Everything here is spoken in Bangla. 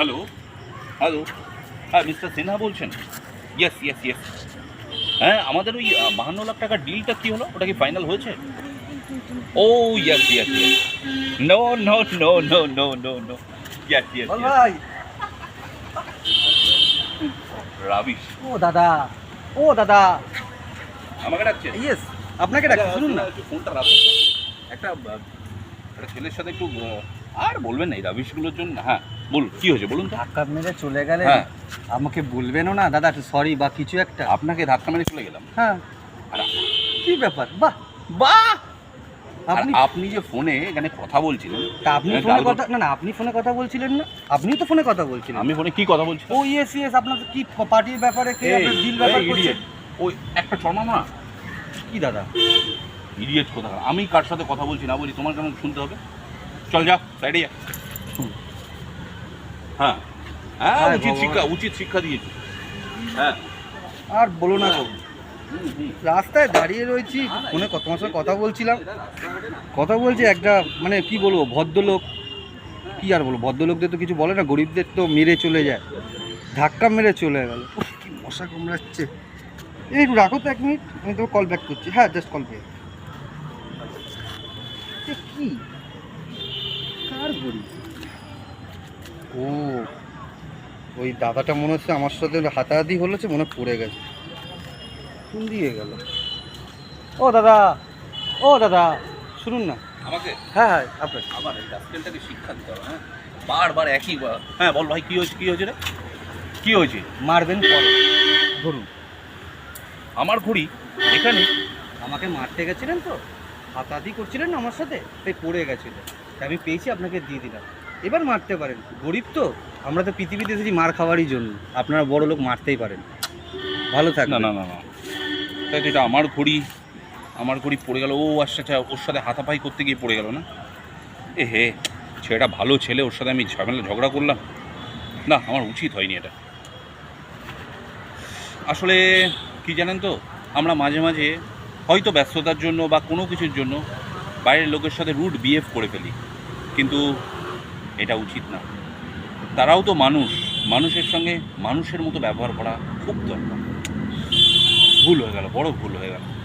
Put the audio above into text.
হ্যালো হ্যালো হ্যাঁ মিস্টার সিনহা বলছেন? ইয়েস ইয়েস ইয়েস হ্যাঁ আমাদের ওই বাহান্ন লাখ টাকার ডিলটা কি হলো? ওটা কি ফাইনাল হয়েছে? ও yes yes yes no no no no no no no yes yes ভাই। রাবিশ ও দাদা। ও দাদা। আমাকে ডাকছে ইয়েস আপনাকে ডাকছি শুনুন না। ফোনটা রাখুন। একটা একটা ছেলের সাথে একটু আর বলবেন না এই রাবিশগুলোর জন্য হ্যাঁ বলুন কি হয়েছে বলুন তো। ধাক্কা মেরে চলে গেলে হ্যাঁ। আমাকে বলবেনও না দাদা সরি বা কিছু একটা। আপনাকে ধাক্কা মেরে চলে গেলাম। হ্যাঁ। আর কি ব্যাপার? বাহ বাহ! আর আপনি আপনি যে ফোনে এখানে কথা বলছিলেন তা আপনি হ্যাঁ, ফোনে গাল কথা না না আপনি ফোনে কথা বলছিলেন না। আপনিও তো ফোনে কথা বলছিলেন। আমি ফোনে কি কথা বলছি ও ইয়েস ইয়েস আপনার কি পার্টির ব্যাপারে কি আপনার ডিল ব্যাপার করছেন ওই একটা চর্মা না কি দাদা? ইডিয়েট কথা আমি কার সাথে কথা বলছি না বলি তোমার কেন শুনতে হবে? চল যা সাইডে যা। হ্যাঁ। হ্যাঁ উচিত। শিক্ষা উচিত শিক্ষা দিয়েছি। হ্যাঁ। আর বলো না গো। রাস্তায় দাঁড়িয়ে রয়েছি ফোনে কত মাসে কথা বলছিলাম। কথা বলছে একটা মানে কি বলব ভদ্রলোক। কি আর বলব ভদ্রলোকদের তো কিছু বলে না গরিবদের তো মেরে চলে যায়। ধাক্কা মেরে চলে গেল। কি মশা কামড়াচ্ছে। এই রাখো তো এক মিনিট আমি তো কল ব্যাক করছি। হ্যাঁ জাস্ট কল ব্যাক কি? কার গরিব। ও ওই দাদাটা মনে হচ্ছে আমার সাথে হাতাহাতি হলেছে মনে পড়ে গেছে। কোন দিয়ে গেল। ও দাদা ও দাদা শুনুন না। আমাকে? হ্যাঁ হ্যাঁ আপনার। আমার এই রাস্কেলটাকে শিক্ষা দিতে হবে হ্যাঁ? বারবার একই হ্যাঁ বল ভাই কি হয়েছে কি হয়েছে রে? কি হয়েছে? মারবেন পরে। ধরুন। আমার ঘড়ি এখানে। আমাকে মারতে গেছিলেন তো? হাতাহাতি করছিলেন না আমার সাথে, তাই পড়ে গেছিল তাই আমি পেয়েছি, আপনাকে দিয়ে দিলাম। এবার মারতে পারেন। গরিব তো, আমরা তো পৃথিবীতে এসেছি মার খাওয়ারই জন্য। আপনারা বড় লোক, মারতেই পারেন। ভালো না না না না। তাই তো এটা আমার ঘড়ি। আমার ঘড়ি পড়ে গেল। ও আচ্ছা আচ্ছা ওর সাথে হাতাপাই করতে গিয়ে পড়ে গেল না? এ হে, ছেলেটা ভালো ছেলে, ওর সাথে আমি ঝামেলা, ঝগড়া করলাম। না, আমার উচিত হয়নি এটা। আসলে কি জানেন তো, আমরা মাঝে মাঝে হয়তো ব্যস্ততার জন্য বা কোনো কিছুর জন্য বাইরের লোকের সাথে রুট বিহেভ করে ফেলি। কিন্তু এটা উচিত না। তারাও তো মানুষ। মানুষের সঙ্গে মানুষের মতো ব্যবহার করা খুব দরকার। ভুল হয়ে গেল, বড় ভুল হয়ে গেল।